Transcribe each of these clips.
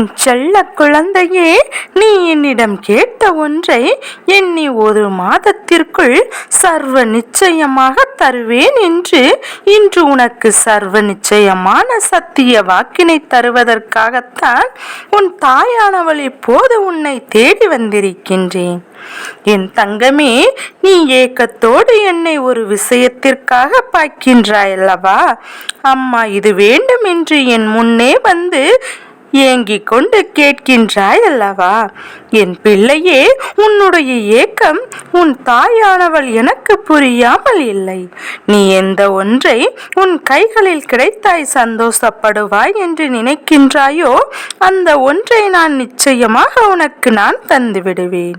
என் செல்ல குழந்தையே நீ என்னிடம் கேட்ட ஒன்றை எண்ணி ஒரு மாதத்திற்குள் சர்வ நிச்சயமாக தருவேன் என்று இன்று உனக்கு சர்வ நிச்சயமான சத்திய வாக்கினை தருவதற்காகத்தான் உன் தாயானவள் இப்போது உன்னை தேடி வந்திருக்கின்றேன். என் தங்கமே நீ ஏக்கத்தோடு என்னை ஒரு விஷயத்திற்காக பார்க்கின்றாயல்லவா அம்மா இது வேண்டும் என்று என் முன்னே வந்து ஏங்கிக் கொண்டு கேட்கின்றாய் அல்லவா என் பிள்ளையே உன்னுடைய ஏக்கம் உன் தாயானவள் எனக்கு புரியாமல் இல்லை. நீ எந்த ஒன்றை உன் கைகளில் கிடைத்தாய் சந்தோஷப்படுவாய் என்று நினைக்கின்றாயோ அந்த ஒன்றை நான் நிச்சயமாக உனக்கு நான் தந்து விடுவேன்.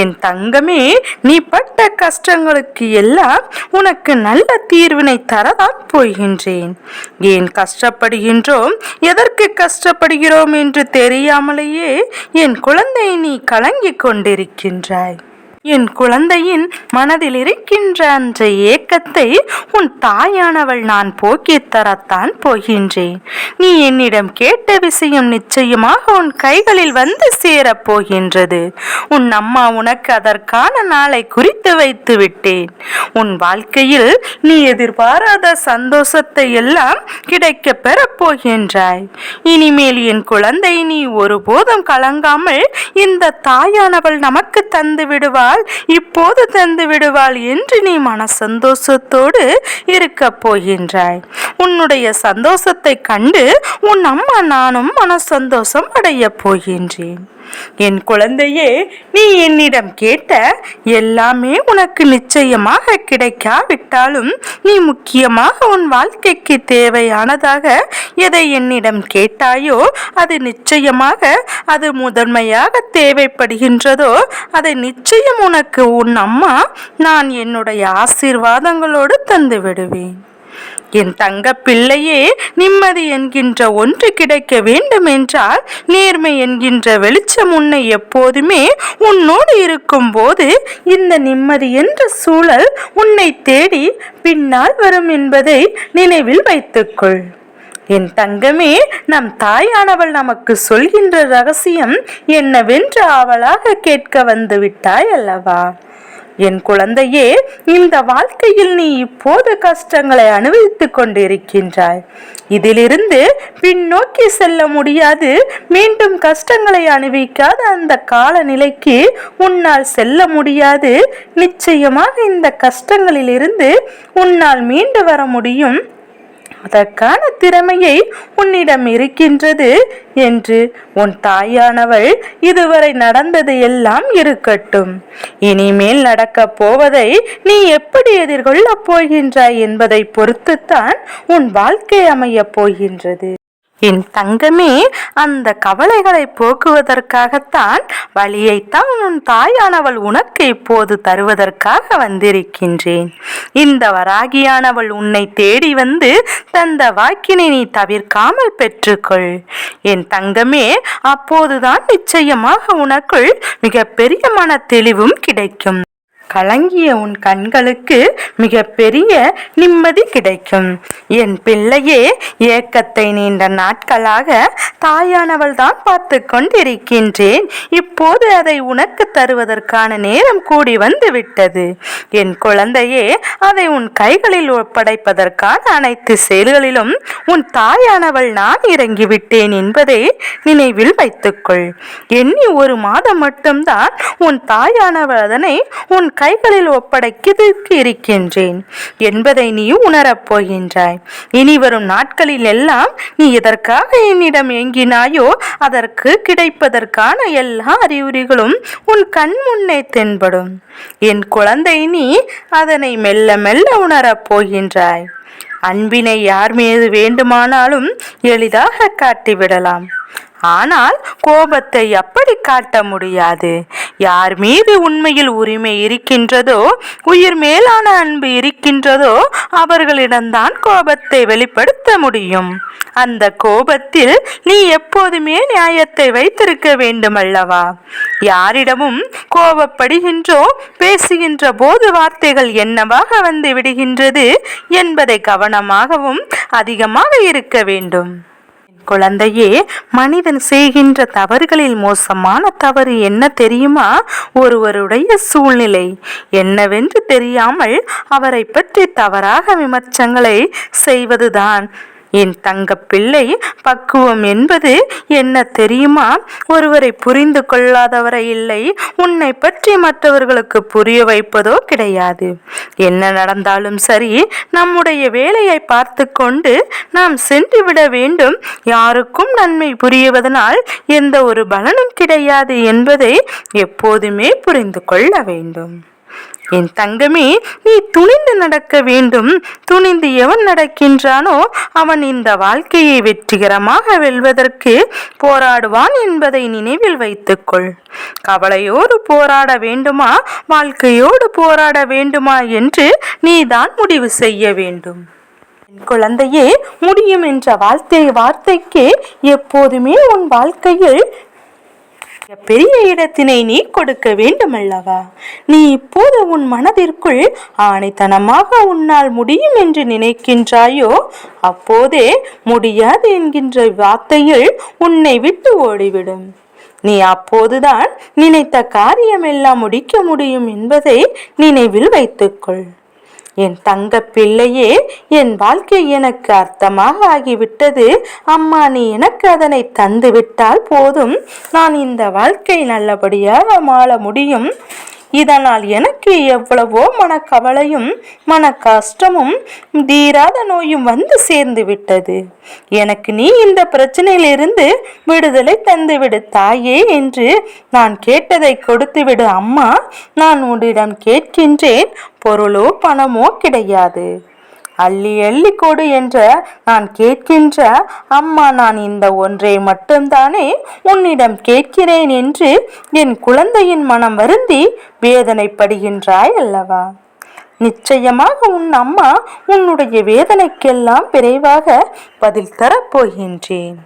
என் தங்கமே நீ பட்ட கஷ்டங்களுக்கு எல்லாம் உனக்கு நல்ல தீர்வினை தரதான் போகின்றேன். ஏன் கஷ்டப்படுகின்றோம்? எதற்கு கஷ்டப்படு கஷ்டப்படுகிறோம் என்று தெரியாமலேயே என் குழந்தை நீ கலங்கிக் கொண்டிருக்கின்றாய். என் குழந்தையின் மனதில் இருக்கின்ற அந்த ஏக்கத்தை உன் தாயானவள் நான் போக்கித் தரத்தான் போகின்றேன். நீ என்னிடம் கேட்ட விஷயம் நிச்சயமாக உன் கைகளில் வந்து சேரப் போகின்றது. உன் அம்மா உனக்கு அதற்கான நாளை குறித்து வைத்து விட்டேன். உன் வாழ்க்கையில் நீ எதிர்பாராத சந்தோஷத்தை எல்லாம் கிடைக்க பெறப் போகின்றாய். இனிமேல் என் குழந்தை நீ ஒருபோதும் கலங்காமல் இந்த தாயானவள் நமக்கு தந்து விடுவாள் இப்போது தந்து விடுவாள் என்று நீ மன சந்தோஷத்தோடு இருக்க போகின்றாய். உன்னுடைய சந்தோஷத்தை கண்டு உன் அம்மா நானும் மன சந்தோஷம் அடைய போகின்றேன். என் குழந்தையே நீ என்னிடம் கேட்ட எல்லாமே உனக்கு நிச்சயமாக கிடைக்காவிட்டாலும் நீ முக்கியமாக உன் வாழ்க்கைக்கு தேவையானதாக எதை என்னிடம் கேட்டாயோ அது நிச்சயமாக அது முதன்மையாக தேவைப்படுகின்றதோ அதை நிச்சயம் உனக்கு உன் அம்மா நான் என்னுடைய ஆசீர்வாதங்களோடு தந்து விடுவேன். என் தங்க பிள்ளையே நிம்மதி என்கின்ற ஒன்று கிடைக்க வேண்டும் என்றால் நேர்மை என்கின்ற வெளிச்சம் உன்னை எப்போதுமே உன்னோடு இருக்கும் போது இந்த நிம்மதி என்ற சூழல் உன்னை தேடி பின்னால் வரும் என்பதை நினைவில் வைத்துக்கொள். என் தங்கமே நம் தாயானவள் நமக்கு சொல்கின்ற ரகசியம் என்னவென்று ஆவலாக கேட்க வந்து விட்டாய் அல்லவா? என் குழந்தையே இந்த வாழ்க்கையில் நீ இப்போது கஷ்டங்களை அனுபவித்துக் கொண்டிருக்கின்றாய். இதிலிருந்து பின்னோக்கி செல்ல முடியாது. மீண்டும் கஷ்டங்களை அனுபவிக்காத அந்த காலநிலைக்கு உன்னால் செல்ல முடியாது. நிச்சயமாக இந்த கஷ்டங்களிலிருந்து உன்னால் மீண்டு வர முடியும். அதற்கான திறமையை உன்னிடம் இருக்கின்றது என்று உன் தாயானவள் இதுவரை நடந்தது எல்லாம் இருக்கட்டும். இனிமேல் நடக்கப் போவதை நீ எப்படி எதிர்கொள்ளப் போகின்றாய் என்பதை பொறுத்துத்தான் உன் வாழ்க்கை அமையப் போகின்றது. என் தங்கமே அந்த கவலைகளை போக்குவதற்காகத்தான் வழியைத்தான் உன் தாயானவள் உனக்கு இப்போது தருவதற்காக வந்திருக்கின்றேன். இந்த வராகியானவள் உன்னை தேடி வந்து தந்த வாக்கினை நீ தவிர்க்காமல் பெற்றுக்கொள். என் தங்கமே அப்போதுதான் நிச்சயமாக உனக்குள் மிகப்பெரிய மன தெளிவும் கிடைக்கும். கலங்கிய உன் கண்களுக்கு மிக பெரிய நிம்மதி கிடைக்கும். என் பிள்ளையே ஏக்கத்தை நீண்ட நாட்களாக தாயானவள் தான் பார்த்து கொண்டிருக்கின்றேன். இப்போது அதை உனக்கு தருவதற்கான நேரம் கூடி வந்து விட்டது என் குழந்தையே அதை உன் கைகளில் ஒப்படைப்பதற்கான அனைத்து செயல்களிலும் உன் தாயானவள் நான் இறங்கிவிட்டேன் என்பதை நினைவில் வைத்துக்கொள். எண்ணி ஒரு மாதம் மட்டும்தான் உன் தாயானவள் அதனை உன் கைகளில் ஒப்படைக்கிறதுக்கு இருக்கின்றேன். என்பதை நீ உணரப் போகின்றாய். இனி வரும் நாட்களில் எல்லாம் நீ எதற்காக என்னிடம் ஏங்கினாயோ அதற்கு கிடைப்பதற்கான எல்லா அறிகுறிகளும் உன் கண் முன்னே தென்படும். என் குழந்தை நீ அதனை மெல்ல மெல்ல உணரப் போகின்றாய். அன்பினை யார் மீது வேண்டுமானாலும் எளிதாக காட்டிவிடலாம். ஆனால் கோபத்தை அப்படி காட்ட முடியாது. யார் மீது உண்மையில் உரிமை இருக்கின்றதோ உயிர் மேலான அன்பு இருக்கின்றதோ அவர்களிடம்தான் கோபத்தை வெளிப்படுத்த முடியும். அந்த கோபத்தில் நீ எப்போதுமே நியாயத்தை வைத்திருக்க வேண்டும் அல்லவா யாரிடமும் கோபப்படுகின்றோ பேசுகின்ற போது வார்த்தைகள் என்னவாக வந்து விடுகின்றது என்பதை கவனமாகவும் அதிகமாக இருக்க வேண்டும். குழந்தையே மனிதன் செய்கின்ற தவறுகளில் மோசமான தவறு என்ன தெரியுமா? ஒருவருடைய சூழ்நிலை என்னவென்று தெரியாமல் அவரை பற்றி தவறாக விமர்சனங்களை செய்வதுதான். என் தங்க பிள்ளை பக்குவம் என்பது என்ன தெரியுமா? ஒருவரை புரிந்து கொள்ளாதவரை இல்லை. உன்னை பற்றி மற்றவர்களுக்கு புரிய வைப்பதோ கிடையாது. என்ன நடந்தாலும் சரி நம்முடைய வேலையை பார்த்து கொண்டு நாம் சென்று விட வேண்டும். யாருக்கும் நன்மை புரியுவதனால் எந்த ஒரு பலனும் கிடையாது என்பதை எப்போதுமே புரிந்து கொள்ள வேண்டும். என் தங்கமே நீ துணிந்து நடக்க வேண்டும். துணிந்து எவன் நடக்கின்றானோ அவன் இந்த வாழ்க்கையை வெற்றிகரமாக வெல்வதற்கு போராடுவான் என்பதை நினைவில் வைத்துக்கொள். கவலையோடு போராட வேண்டுமா? வாழ்க்கையோடு போராட வேண்டுமா என்று நீதான் முடிவு செய்ய வேண்டும். குழந்தையே முடியும் என்ற வார்த்தை வார்த்தைக்கு எப்போதுமே உன் வாழ்க்கையில் பெரிய இடத்தினை நீ கொடுக்க வேண்டுமல்லவா? நீ இப்போது உன் மனதிற்குள் ஆணைத்தனமாக உன்னால் முடியும் என்று நினைக்கின்றாயோ அப்போதே முடியாது என்கின்ற வார்த்தையில் உன்னை விட்டு ஓடிவிடும். நீ அப்போதுதான் நினைத்த காரியமெல்லாம் முடிக்க முடியும் என்பதை நினைவில் வைத்துக்கொள். என் தங்க பிள்ளையே என் வாழ்க்கை எனக்கு அர்த்தமாக ஆகிவிட்டது. அம்மா நீ எனக்கு அதனை தந்து விட்டால் போதும். நான் இந்த வாழ்க்கை நல்லபடியாக வாழ முடியும். இதனால் எனக்கு எவ்வளவோ மனக்கவலையும் மன கஷ்டமும் தீராத நோயும் வந்து சேர்ந்து விட்டது. எனக்கு நீ இந்த பிரச்சனையிலிருந்து விடுதலை தந்துவிடு தாயே என்று நான் கேட்டதை கொடுத்துவிடு அம்மா. நான் உன்னிடம் கேட்கின்றேன் பொருளோ பணமோ கிடையாது. அள்ளி அள்ளி கொடு என்ற நான் கேட்கின்ற அம்மா நான் இந்த ஒன்றை மட்டும்தானே உன்னிடம் கேட்கிறேன் என்று என் குழந்தையின் மனம் வருந்தி வேதனைப்படுகின்றாய் அல்லவா? நிச்சயமாக உன் அம்மா உன்னுடைய வேதனைக்கெல்லாம் விரைவாக பதில் தரப்போகின்றேன்.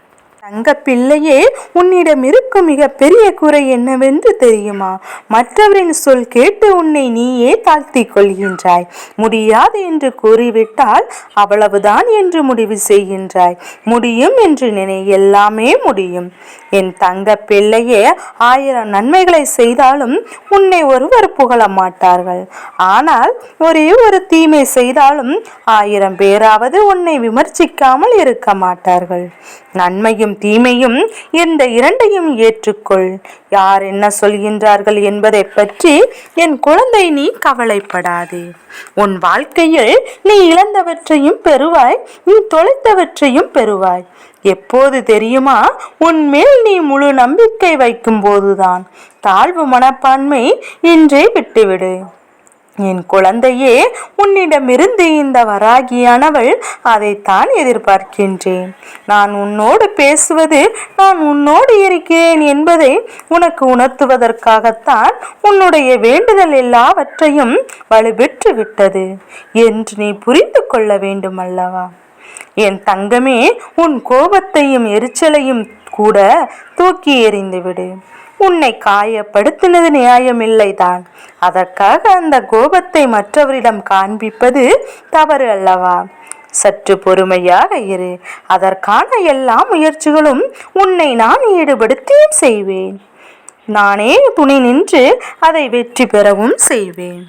தங்க பிள்ளையே உன்னிடம் இருக்கும் மிக பெரிய குறை என்னவென்று தெரியுமா? மற்றவரின் சொல் கேட்டு உன்னை நீயே தாழ்த்தி கொள்கின்றாய். முடியாது என்று கூறிவிட்டால் அவ்வளவுதான் என்று முடிவு செய்கின்றாய். முடியும் என்று நினை எல்லாமே முடியும். என் தங்க பிள்ளையே ஆயிரம் நன்மைகளை செய்தாலும் உன்னை ஒருவர் புகழ மாட்டார்கள். ஆனால் ஒரே ஒரு தீமை செய்தாலும் ஆயிரம் பேராவது உன்னை விமர்சிக்காமல் இருக்க மாட்டார்கள். நன்மையும் தீமையும் இந்த இரண்டையும் ஏற்றுக்கொள். யார் என்ன சொல்கின்றார்கள் என்பதை பற்றி என் குழந்தை நீ கவலைப்படாதே. உன் வாழ்க்கையில் நீ இழந்தவற்றையும் பெறுவாய் நீ தொலைத்தவற்றையும் பெறுவாய். எப்போது தெரியுமா? உன்மேல் நீ முழு நம்பிக்கை வைக்கும் போதுதான் தாழ்வு மனப்பான்மை இன்றே விட்டுவிடு. என் குழந்தையே உன்னிடமிருந்து இந்த வராகியானவள் அதைத்தான் எதிர்பார்க்கின்றேன். நான் உன்னோடு பேசுவது நான் உன்னோடு இருக்கிறேன் என்பதை உனக்கு உணர்த்துவதற்காகத்தான் உன்னுடைய வேண்டுதல் எல்லாவற்றையும் வலுப்பெற்று விட்டது என்று நீ புரிந்து கொள்ள வேண்டும் அல்லவா என் தங்கமே உன் கோபத்தையும் எரிச்சலையும் கூட தூக்கி எறிந்துவிடு. உன்னை காயப்படுத்தினது நியாயமில்லைதான். அதற்காக அந்த கோபத்தை மற்றவரிடம் காண்பிப்பது தவறு அல்லவா? சற்று பொறுமையாக இரு. அதற்கான எல்லா முயற்சிகளும் உன்னை நான் ஈடுபடுத்தியும் செய்வேன். நானே துணை நின்று அதை வெற்றி பெறவும் செய்வேன்.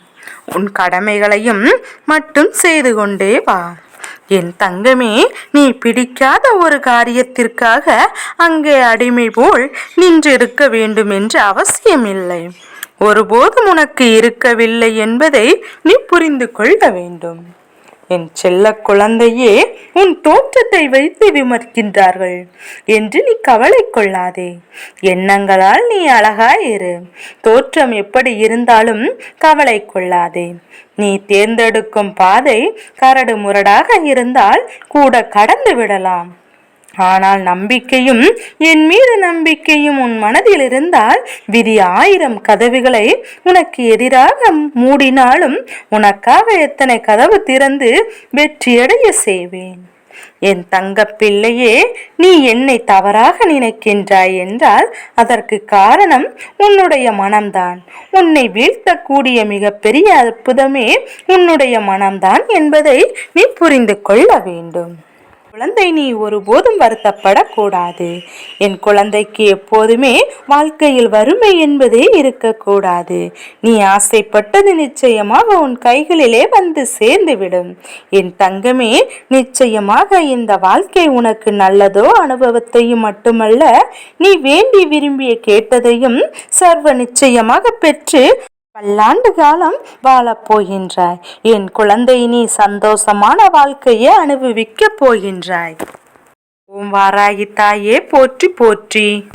உன் கடமைகளையும் மட்டும் செய்து கொண்டே வா. என் தங்கமே நீ பிடிக்காத ஒரு காரியத்திற்காக அங்கே அடிமை போல் நின்றிருக்க வேண்டும் என்று அவசியமில்லை. ஒருபோதும் உனக்கு இருக்கவில்லை என்பதை நீ புரிந்து கொள்ள வேண்டும். என் செல்ல குழந்தையே உன் தோற்றத்தை வைத்து விமர்க்கின்றார்கள் என்று நீ கவலை கொள்ளாதே. எண்ணங்களால் நீ அழகாயிரு தோற்றம் எப்படி இருந்தாலும் கவலை கொள்ளாதே. நீ தேர்ந்தெடுக்கும் பாதை கரடு முரடாக இருந்தால் கூட கடந்து விடலாம். ஆனால் நம்பிக்கையும் என் மீது நம்பிக்கையும் உன் மனதில் இருந்தால் விதி ஆயிரம் கதவுகளை உனக்கு எதிராக மூடினாலும் உனக்காக எத்தனை கதவு திறந்து வெற்றியடைய செய்வேன். என் தங்க பிள்ளையே நீ என்னை தவறாக நினைக்கின்றாய் என்றால் அதற்கு காரணம் உன்னுடைய மனம்தான். உன்னை வீழ்த்தக்கூடிய மிகப்பெரிய அற்புதமே உன்னுடைய மனம்தான் என்பதை நீ புரிந்து கொள்ள வேண்டும். குழந்தை நீ ஒருபோதும் வருத்தப்படக்கூடாது. என் குழந்தைக்கு எப்போதுமே வாழ்க்கையில் வறுமை என்பதே இருக்கக்கூடாது. நீ ஆசைப்பட்டது நிச்சயமாக உன் கைகளிலே வந்து சேர்ந்துவிடும். என் தங்கமே நிச்சயமாக இந்த வாழ்க்கை உனக்கு நல்லதோ அனுபவத்தையும் மட்டுமல்ல நீ வேண்டி விரும்பிய கேட்டதையும் சர்வ நிச்சயமாக பெற்று பல்லாண்டு காலம் வாழப் போகின்றாய். என் குழந்தை நீ சந்தோஷமான வாழ்க்கையை அனுபவிக்கப் போகின்றாய். ஓம் வாராகி தாயே போற்றி போற்றி.